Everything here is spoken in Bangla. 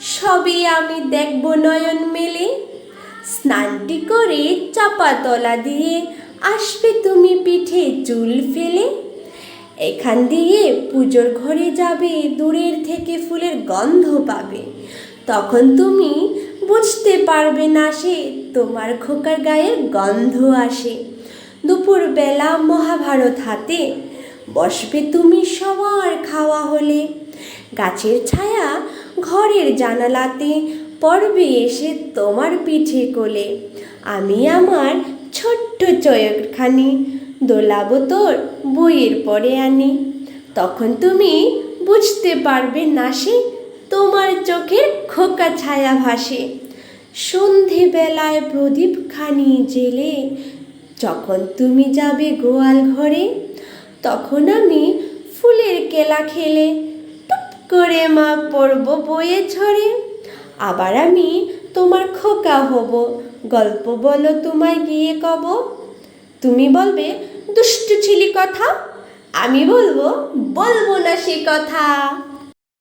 সবই আমি দেখব নয়ন মেলে। স্নানটি করে চাপা তলা দিয়ে আসবে তুমি পিঠে চুল ফেলে। এখান দিয়ে পুজোর ঘরে যাবে, দূরের থেকে ফুলের গন্ধ পাবে। তখন তুমি বুঝতে পারবে না সে, তোমার খোকার গায়ের গন্ধ আসে। দুপুরবেলা মহাভারত হাতে বসবে তুমি সবার খাওয়া হলে। গাছের ছায়া ঘরের জানালাতে পড়বে এসে তোমার পিঠে কোলে। আমি আমার ছোট্ট চয়খানি দোলাবো তোর বইয়ের পরে আনি। তখন তুমি বুঝতে পারবে না সে তোমার চোখের খোকা ছায়া ভাসে। সন্ধেবেলায় প্রদীপখানি জেলে যখন তুমি যাবে গোয়াল ঘরে, তখন আমি ফুলের কেলা খেলে করে মা পড়ব বইয়ে ছড়ে আবার আমি তোমার খোকা হব, গল্প বলো তোমায় গিয়ে কব। তুমি বলবে, দুষ্টু ছিলি কথা? আমি বলব বলব না সে কথা।